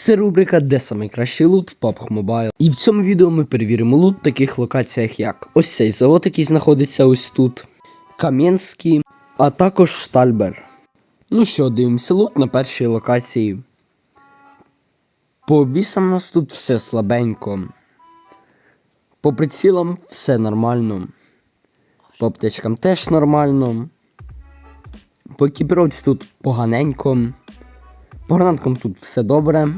Це рубрика Де самий кращий лут в PUBG Mobile. І в цьому відео ми перевіримо лут в таких локаціях, як ось цей завод, який знаходиться ось тут, Кам'янський, а також Штальбер. Ну що, дивимося лут на першій локації. По обвісам у нас тут все слабенько. По прицілам все нормально. По аптечкам теж нормально. По екіпіровці тут поганенько. По гранаткам тут все добре.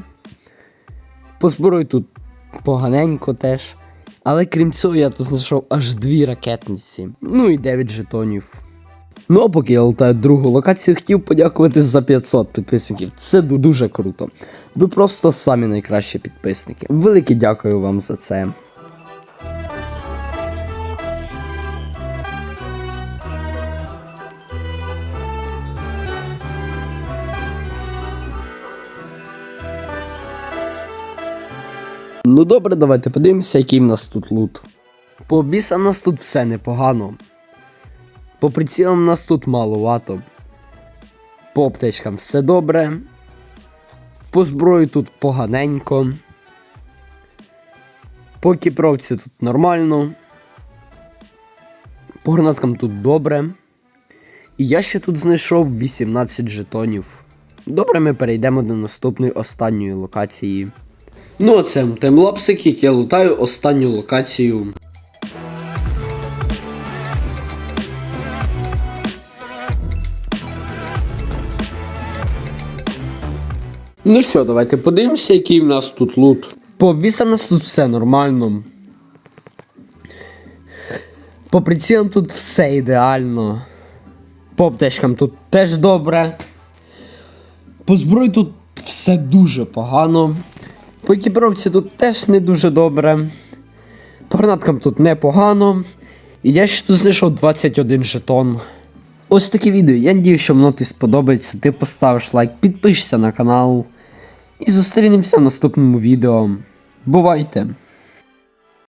По зброї тут поганенько теж. Але крім цього, я тут знайшов аж дві ракетниці. Ну і 9 жетонів. Ну а поки я лутаю другу локацію, хотів подякувати за 500 підписників. Це дуже круто. Ви просто самі найкращі підписники. Велике дякую вам за це. Ну добре, давайте подивимося, який в нас тут лут. По обвісам у нас тут все непогано. По прицілам у нас тут маловато. По аптечкам все добре. По зброї тут поганенько. По кіпровці тут нормально. По гранаткам тут добре. І я ще тут знайшов 18 жетонів. Добре, ми перейдемо до наступної останньої локації. Ну, а це таймлапсик, як я лутаю останню локацію. Ну що, давайте подивимося, який в нас тут лут. По обвісам нас тут все нормально. По прицілам тут все ідеально. По аптечкам тут теж добре. По зброї тут все дуже погано. По екіпіровці тут теж не дуже добре. По гранаткам тут непогано. Я ще тут знайшов 21 жетон. Ось таке відео. Я надію, що воно тобі сподобається. Ти поставиш лайк, підпишся на канал. І зустрінемося в наступному відео. Бувайте!